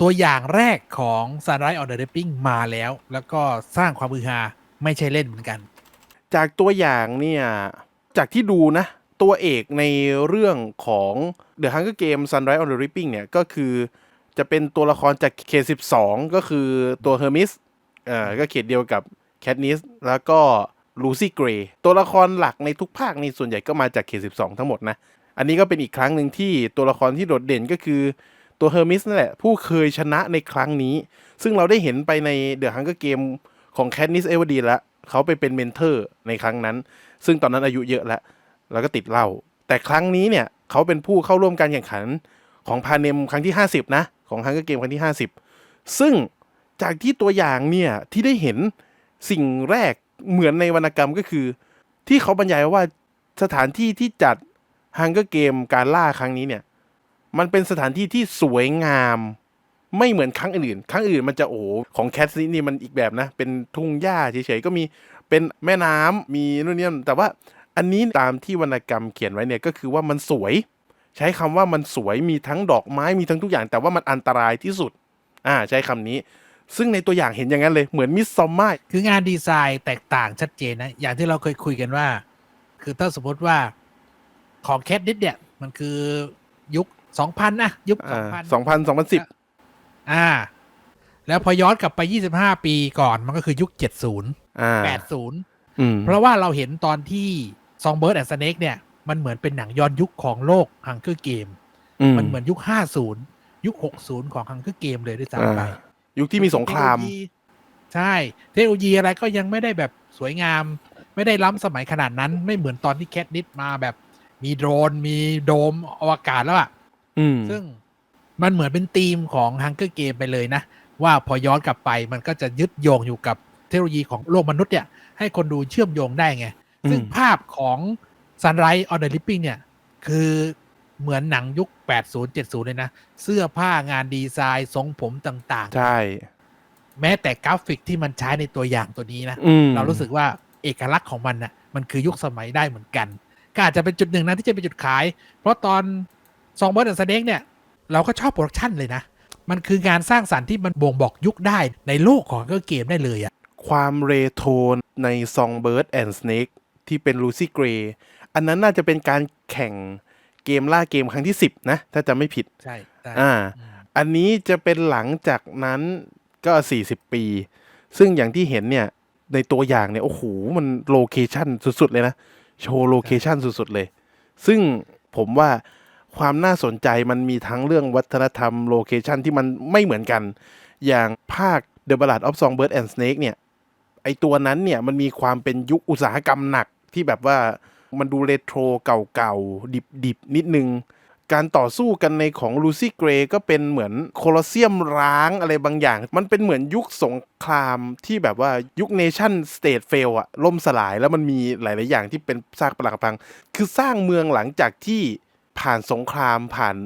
ตัวอย่างแรกของ Sunrise on the Reaping มาแล้ว แล้วก็สร้างความมือฮาไม่ใช่เล่นเหมือนกัน จากตัวอย่างเนี่ย จากที่ดูนะ ตัวเอกในเรื่องของ The Hunger Game Sunrise on the Reaping เนี่ย ก็คือจะเป็นตัวละครจากเขต 12 ก็คือตัวเฮอร์มิสเอ่อก็เขตเดียวกับแคทนิสแล้วก็ลูซี่เกรย์ตัวละครหลักในทุกภาคนี่ส่วนใหญ่ก็มาจากเขต 12 ทั้งหมดนะ อันนี้ก็เป็นอีกครั้งหนึ่งที่ตัวละครที่โดดเด่นก็คือ ตัวเฮอร์มิสนั่นแหละ ผู้เคยชนะในครั้งนี้ ซึ่งเราได้เห็นไปใน The Hunger Game ของแคทนิสเอเวอร์ดีแล้วเขาไปเป็นเมนเทอร์ในครั้งนั้น ซึ่งตอนนั้นอายุเยอะแล้ว แล้วก็ติดเหล้าแต่ครั้งนี้เนี่ยเขาเป็นผู้เข้าร่วมการแข่งขันของพาเนมครั้งที่ 50 นะ ของ Hunger Game ครั้งที่ 50 ซึ่งจากที่ตัวอย่างเนี่ย ที่ได้เห็นสิ่งแรกเหมือนในวรรณกรรมก็คือ ที่เขาบรรยายว่าสถานที่ที่จัด Hunger Game การล่าครั้งนี้เนี่ย มันเป็นสถานที่ที่สวยงาม ไม่เหมือนครั้งอื่น ครั้งอื่นมันจะโอ้ของแคทซีนี่มันอีกแบบนะ เป็นทุ่งหญ้าเฉยๆก็มีเป็นแม่น้ำมีนู่นนี่นั่นแต่ว่าอันนี้ตามที่วรรณกรรมเขียนไว้เนี่ยก็คือว่ามันสวย ใช้คำว่ามันสวยมีทั้งดอกไม้มีทั้งทุกอย่าง แต่ว่ามันอันตรายที่สุด อ่าใช้คำนี้ ซึ่งในตัวอย่างเห็นอย่างนั้นเลยเหมือนมิสซอมมาคืองานดีไซน์แตกต่างชัดเจนนะอย่างที่เราเคยคุยกันว่า คือถ้าสมมติว่าของแคทดิสเนี่ยมันคือยุค 2000นะยุคอ่า2000สองพันสองพันสิบอ่า แล้วพอย้อนกลับไป25ปีก่อนมันก็คือยุค70อ่า80อืมเพราะว่าเราเห็นตอนที่ซองเบิร์ดแอนด์สเนกเนี่ยมันเหมือนเป็นหนังย้อนยุคของโลกฮังเกอร์เกม มันเหมือนยุค50ยุค60ของฮังเกอร์เกมเลยด้วยซ้ำไปอ่ายุคที่มีสงครามเทโนโลยีใช่ เทคโนโลยีอะไรก็ยังไม่ได้แบบสวยงาม ไม่ได้ล้ำสมัยขนาดนั้น ไม่เหมือนตอนที่แคทนิดมาแบบมีโดรน มีโดมอวกาศแล้วอะ อืม ซึ่งมันเหมือนเป็นธีมของฮังเกอร์เกมไปเลยนะ ว่าพอย้อนกลับไปมันก็จะยึดโยงอยู่กับเทคโนโลยีของโลกมนุษย์เนี่ย ให้คนดูเชื่อมโยงได้ไง ซึ่งอืมภาพของ Sunrise on the Reaping เนี่ย คือเหมือนหนังยุค 80 70 เลยนะ เสื้อผ้างานดีไซน์ทรงผมต่างใช่ๆแม้แต่กราฟิกที่มันใช้ในตัวอย่างตัวนี้นะ อืม เรารู้สึกว่าเอกลักษณ์ของมันน่ะมันคือยุคสมัยได้เหมือนกัน ก็อาจจะเป็นจุดหนึ่งนะที่จะเป็นจุดขาย เพราะตอน ซองเบิร์ดแอนด์สเน็กเนี่ย เราก็ชอบโปรดักชันเลยนะ มันคืองานสร้างสรรค์ที่มันบ่งบอกยุคได้ในโลกของก็เกมได้เลยอะความเรโทรใน Songbird and Snake ที่เป็น Lucy Gray อันนั้นน่าจะเป็นการแข่งเกมล่าเกมครั้งที่ 10 นะ ถ้าจะไม่ผิด ใช่ใช่อ่าอืมอันนี้จะเป็นหลังจากนั้นก็ 40 ปี ซึ่งอย่างที่เห็นเนี่ย ในตัวอย่างเนี่ย โอ้โห มันโลเคชันสุด ๆ เลยนะ โชว์โลเคชันสุด ๆ เลย ซึ่งผมว่า ความน่าสนใจมันมีทั้งเรื่องวัฒนธรรมโลเคชันที่มันไม่เหมือนกัน อย่างภาค The Ballad of Songbird and Snake เนี่ย ไอตัวนั้นเนี่ยมันมีความเป็นยุคอุตสาหกรรมหนักที่แบบว่ามันดูเรโทรเก่าๆ ดิบๆ นิดนึง การต่อสู้กันในของลูซี่เกรย์ก็เป็นเหมือนโคลอเซียมร้างอะไรบางอย่าง มันเป็นเหมือนยุคสงครามที่แบบว่ายุคเนชั่นสเตทเฟลอะล่มสลายแล้วมันมีหลาย ๆ อย่างที่เป็นซากปรักพัง คือสร้างเมืองหลังจากที่ ผ่านสงครามผ่าน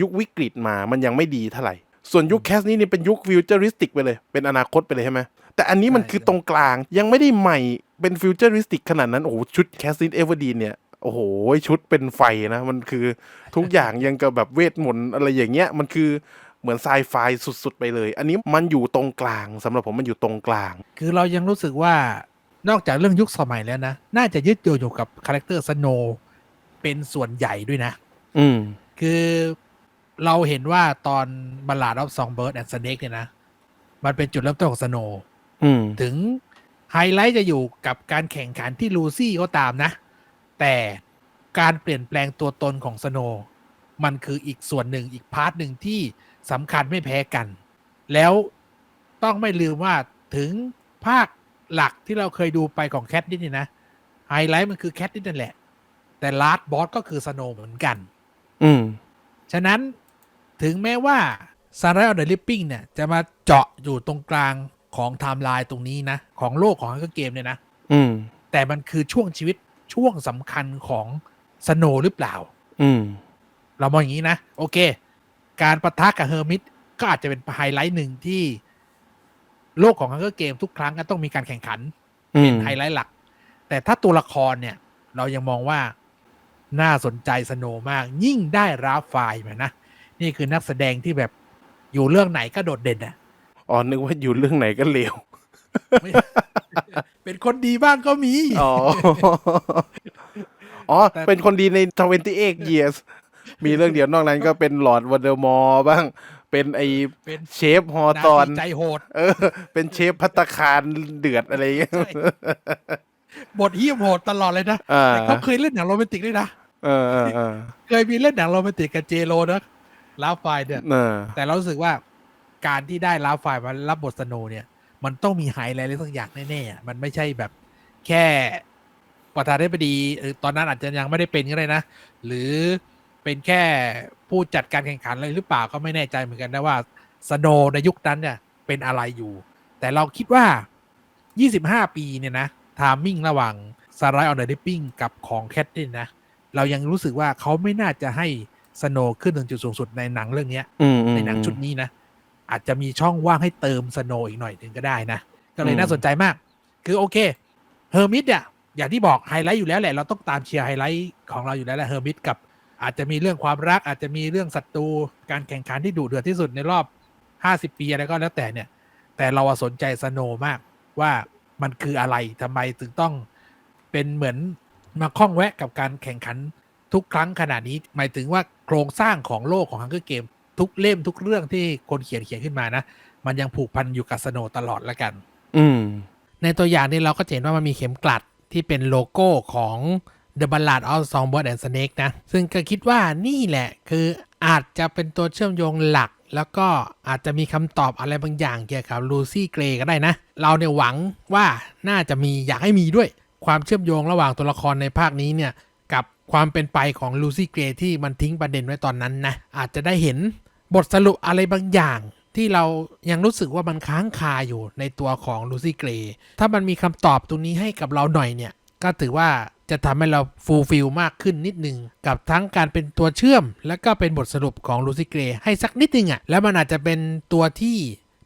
ยุควิกฤตมามันยังไม่ดีเท่าไหร่ ส่วนยุคแคสนี้นี่เป็นยุคฟิวเจอริสติกไปเลย เป็นอนาคตไปเลยใช่ไหมแต่อันนี้มันคือตรงกลางยังไม่ได้ใหม่เป็นฟิวเจอริสติกขนาดนั้น โอ้โห ชุดแคสซินเอเวอร์ดีเนี่ย โอ้โห ชุดเป็นไฟนะ มันคือทุกอย่างยังกับแบบเวทมนต์อะไรอย่างเงี้ย มันคือเหมือนไซไฟสุดๆ ไปเลย อันนี้มันอยู่ตรงกลางสำหรับผมมันอยู่ตรงกลาง คือเรายังรู้สึกว่านอกจากเรื่องยุคสมัยแล้วนะ น่าจะยึดโยงอยู่กับคาแรคเตอร์สโนเป็นส่วนใหญ่ด้วยนะ อืม คือเราเห็นว่าตอนบัลลาดออฟซองเบิร์ดแอนด์สเน็กเนี่ยนะ มันเป็นจุดเริ่มต้นของสโนอืมถึงไฮไลท์จะอยู่กับการแข่งขันที่ลูซี่ก็ตามนะ แต่การเปลี่ยนแปลงตัวตนของสโนมันคืออีกส่วนหนึ่งอีกพาร์ทหนึ่งที่สำคัญไม่แพ้กัน แล้วต้องไม่ลืมว่าถึงภาคหลักที่เราเคยดูไปของแคทนิดนี่นะไฮไลท์มันคือแคทนิดนั่นแหละ แต่ลาร์ดบอสก็คือสโนเหมือนกัน อืม ฉะนั้นถึงแม้ว่า Sunrise on the Reaping เนี่ย จะมาเจาะอยู่ตรงกลางของไทม์ไลน์ตรงนี้นะ ของโลกของฮังเกอร์เกมเนี่ยนะ อืม แต่มันคือช่วงชีวิตช่วงสำคัญของสโนหรือเปล่า อืม เรามองอย่างนี้นะ โอเค การประทะกับเฮอร์มิตก็อาจจะเป็นไฮไลท์หนึ่งที่ โลกของฮังเกอร์เกมทุกครั้งก็ต้องมีการแข่งขันอืเป็นมไฮไลท์หลัก แต่ถ้าตัวละครเนี่ย เรายังมองว่า น่าสนใจสโนว์มาก ยิ่งได้ราฟไฟล์มานะ นี่คือนักแสดงที่แบบอยู่เรื่องไหนก็โดดเด่นอะอ๋อนึกว่าอยู่เรื่องไหนก็เลวไม่เป็นคนดีบ้างก็มี อ๋อ อ๋อแต่เป็นคนดีใน 28 years มีเรื่องเดียวนอกนั้นก็เป็นหลอร์ดวันเดอร์มอร์บ้าง เป็นไอเป็นเชฟฮอนาตอนทีใจโหด เออ เป็นเชฟพัตตาคารเดือดอะไรอย่างเงี้ยใช่ บทเฮี้ยมโหดตลอดเลยนะอ่าแต่เขาเคยเล่นหนังโรแมนติกด้วยนะ เออเออเออเคยมีเล่นหนังโรแมนติกกับเจโรนะลาฟไฟเนี่ย เออแต่เรารู้สึกว่าการที่ได้ลาฟไฟมารับบทสโนว์เนี่ย มันต้องมีไฮไลท์อะไรสักอย่างแน่ๆอะมันไม่ใช่แบบแค่ประธานาธิบดีเออตอนนั้นอาจจะยังไม่ได้เป็นก็ได้นะ หรือเป็นแค่ผู้จัดการแข่งขันอะไรหรือเปล่าก็ไม่แน่ใจเหมือนกันนะว่าสโนว์ในยุคนั้นเนี่ยเป็นอะไรอยู่ แต่เราคิดว่า 25 ปีเนี่ยนะ ทามมิ่งระหว่างซาร์ไรออนเดอร์ดิปปิ้งกับของแคทเนี่ยนะ เรายังรู้สึกว่าเขาไม่น่าจะให้สโนว์ขึ้นถึงจุดสูงสุดในหนังเรื่องเนี้ยอืมอืมในหนังชุดนี้นะ อาจจะมีช่องว่างให้เติมสโนว์อีกหน่อยหนึ่งก็ได้นะ ก็เลยอืมน่าสนใจมาก คือโอเคเฮอร์มิตเนี่ยอย่างที่บอกไฮไลท์อยู่แล้วแหละ เราต้องตามเชียร์ไฮไลท์ของเราอยู่แล้วแหละเฮอร์มิตกับ อาจจะมีเรื่องความรัก อาจจะมีเรื่องศัตรูการแข่งขันที่ดุเดือดที่สุดในรอบ 50 ปีอะไรก็แล้วแต่เนี่ย แต่เราอะสนใจสโนว์มากว่า มันคืออะไรทำไมถึงต้องเป็นเหมือนมาข้องแวะกับการแข่งขันทุกครั้งขนาดนี้ หมายถึงว่าโครงสร้างของโลกของฮังเกอร์เกมทุกเล่มทุกเรื่องที่คนเขียนเขียนขึ้นมานะ มันยังผูกพันอยู่กับสโนว์ตลอดละกัน อืม ในตัวอย่างนี้เราก็จะเห็นว่ามันมีเข็มกลัดที่เป็นโลโก้ของ The Ballad of Songbird and Snake นะ ซึ่งก็คิดว่านี่แหละคืออาจจะเป็นตัวเชื่อมโยงหลัก แล้วก็อาจจะมีคำตอบอะไรบางอย่างเกี่ยวกับลูซี่เกรก็ได้นะ เราเนี่ยหวังว่าน่าจะมีอยากให้มีด้วย ความเชื่อมโยงระหว่างตัวละครในภาคนี้เนี่ย กับความเป็นไปของลูซี่เกรที่มันทิ้งประเด็นไว้ตอนนั้นนะ อาจจะได้เห็นบทสรุปอะไรบางอย่างที่เรายังรู้สึกว่ามันค้างคาอยู่ในตัวของลูซี่เกรถ้ามันมีคำตอบตรงนี้ให้กับเราหน่อยเนี่ย ก็ถือว่าจะทำให้เราฟูลฟิลมากขึ้นนิดนึง กับทั้งการเป็นตัวเชื่อม และก็เป็นบทสรุปของลูซี่เกรให้สักนิดนึงอะ่ะ แล้วมันอาจจะเป็นตัวที่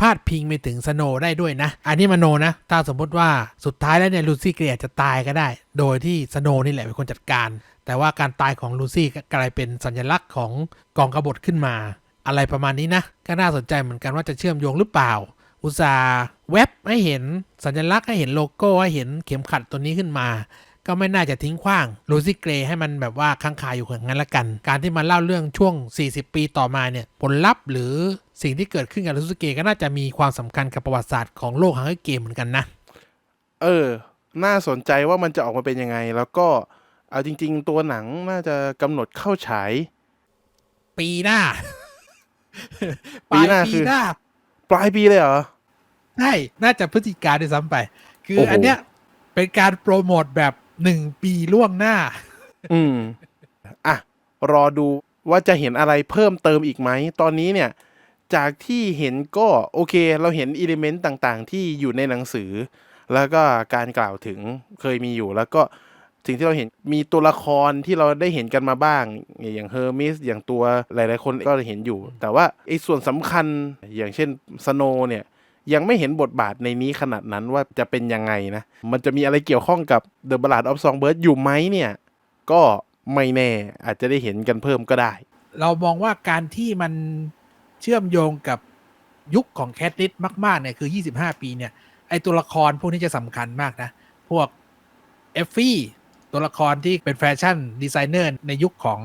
พาดพิงไปถึงสโนได้ด้วยนะ อันนี้มโนนะ ถ้าสมมติว่าสุดท้ายแล้วเนี่ยลูซี่เกรอาจะตายก็ได้ โดยที่สโนนี่แหละเป็นคนจัดการ แต่ว่าการตายของลูซี่ก็กลายเป็นสัญลักษณ์ของกองกบฏขึ้นมา อะไรประมาณนี้นะ ก็น่าสนใจเหมือนกันว่าจะเชื่อมโยงหรือเปล่า อุตส่าห์เว็บให้เห็นสัญลักษณ์ให้เห็นโลโก้ให้เห็นเข็มขัดตัวนี้ขึ้นมา ก็ไม่น่าจะทิ้งขว้างลูซี่เกรให้มันแบบว่าค้างคาอยู่อย่างนั้นละกัน การที่มาเล่าเรื่องช่วง 40 ปีต่อมาเนี่ยผลลัพธ์หรือสิ่งที่เกิดขึ้นกับลูซี่เกรก็น่าจะมีความสำคัญกับประวัติศาสตร์ของโลกฮังเกอร์เกมเหมือนกันนะ เออ น่าสนใจว่ามันจะออกมาเป็นยังไง แล้วก็เอาจริง ๆ ตัวหนังน่าจะกำหนดเข้าฉาย ปีหน้าปีหน้าปลยคือหน้าปลายปีเลยเหรอ ใช่น่าจะพฤศจิกาด้วยซ้ำไป คือโอ้โหอันเนี้ยเป็นการโปรโมทแบบหนึ่งปีล่วงหน้า อืมอะ รอดูว่าจะเห็นอะไรเพิ่มเติมอีกไหม ตอนนี้เนี่ย จากที่เห็นก็โอเค เราเห็นอิเลเมนต์ต่างๆ ที่อยู่ในหนังสือ แล้วก็การกล่าวถึงเคยมีอยู่แล้วก็สิ่งที่เราเห็นมีตัวละครที่เราได้เห็นกันมาบ้าง อย่างเฮอร์มิสอย่างตัวหลาย ๆ คนก็เห็นอยู่ แต่ว่าไอ้ส่วนสำคัญอย่างเช่นสโนเนี่ย ยังไม่เห็นบทบาทในนี้ขนาดนั้นว่าจะเป็นยังไงนะ มันจะมีอะไรเกี่ยวข้องกับ The Ballad of Songbird อยู่ไหมเนี่ย ก็ไม่แน่อาจจะได้เห็นกันเพิ่มก็ได้ เรามองว่าการที่มันเชื่อมโยงกับยุคของแคทลิสมาก ๆ เนี่ยคือ 25 ปีเนี่ย ไอตัวละครพวกนี้จะสำคัญมากนะ พวกเอฟฟี่ตัวละครที่เป็นแฟชั่นดีไซเนอร์ในยุคของ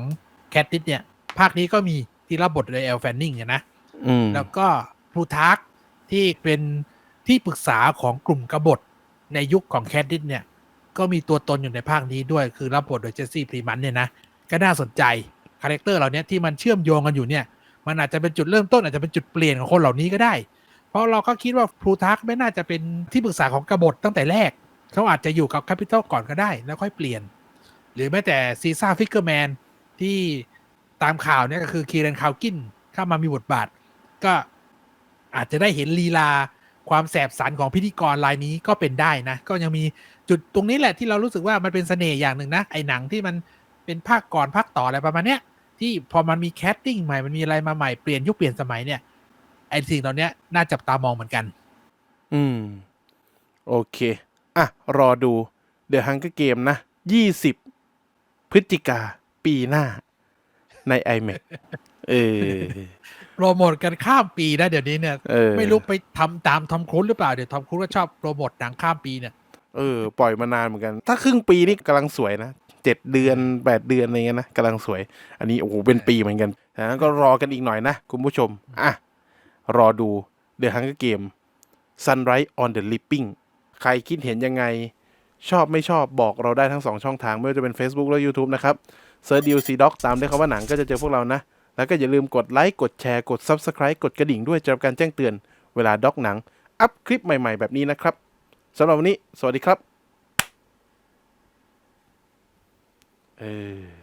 แคทลิสเนี่ย ภาคนี้ก็มีที่รับบทโดยแอลแฟนนิงเนี่ยนะอืมแล้วก็พลูทาร์ก ที่เป็นที่ปรึกษาของกลุ่มกบฏในยุคของแคดดิสเนี่ย ก็มีตัวตนอยู่ในภาคนี้ด้วยคือรับบทโดยเจสซี่พรีมันเนี่ยนะ ก็น่าสนใจ คาแรคเตอร์เหล่านี้ที่มันเชื่อมโยงกันอยู่เนี่ย มันอาจจะเป็นจุดเริ่มต้นอาจจะเป็นจุดเปลี่ยนของคนเหล่านี้ก็ได้ เพราะเราก็คิดว่าพลูทาร์กไม่น่าจะเป็นที่ปรึกษาของกบฏตั้งแต่แรก เขาอาจจะอยู่กับแคปิตอลก่อนก็ได้ แล้วค่อยเปลี่ยน หรือแม้แต่ซีซ่าฟิกเกอร์แมนที่ตามข่าวเนี่ยก็คือคีเรนคาวกินเข้ามามีบทบาท ก็ อาจจะได้เห็นลีลาความแสบสันของพิธีกรรายนี้ก็เป็นได้นะ ก็ยังมีจุดตรงนี้แหละที่เรารู้สึกว่ามันเป็นเสน่ห์อย่างหนึ่งนะไอ้หนังที่มันเป็นภาคก่อนภาคต่ออะไรประมาณเนี้ยที่พอมันมีแคสติ้งใหม่มันมีอะไรมาใหม่เปลี่ยนยุคเปลี่ยนสมัยเนี่ยไอ้สิ่งเหล่านี้ยน่าจับตามองเหมือนกัน อืม โอเค อะ รอดู The Hunger Game นะ20พฤศจิกาปีหน้าใน iMac เออ โปรโมทกันข้ามปีนะเดี๋ยวนี้เนี่ย เออ ไม่รู้ไปทำตามทอมครูซหรือเปล่าเดี๋ยวทอมครูซก็ชอบโปรโมทหนังข้ามปีเนี่ยเออ ปล่อยมานานเหมือนกัน ถ้าครึ่งปีนี่กำลังสวยนะเจ็ดเดือนแปดเดือนอะไรเงี้ยนะกำลังสวย อันนี้โอ้โหเป็นปีเหมือนกันฉะนั้นก็รอกันอีกหน่อยนะ คุณผู้ชม อะ รอดู The Hunger Game Sunrise on the Leaping ใครคิดเห็นยังไง ชอบไม่ชอบบอกเราได้ทั้งสองช่องทาง ไม่ว่าจะเป็น Facebook และ YouTube นะครับเซิร์ชดิวซีด็อกตามด้วยคำว่าหนังก็จะเจอพวกเรานะ แล้วก็อย่าลืมกดไลค์ กดแชร์ กด Subscribe กดกระดิ่งด้วยจะรับการแจ้งเตือนเวลาด็อกหนัง อัพคลิปใหม่ๆ แบบนี้นะครับสำหรับวันนี้ สวัสดีครับ เออ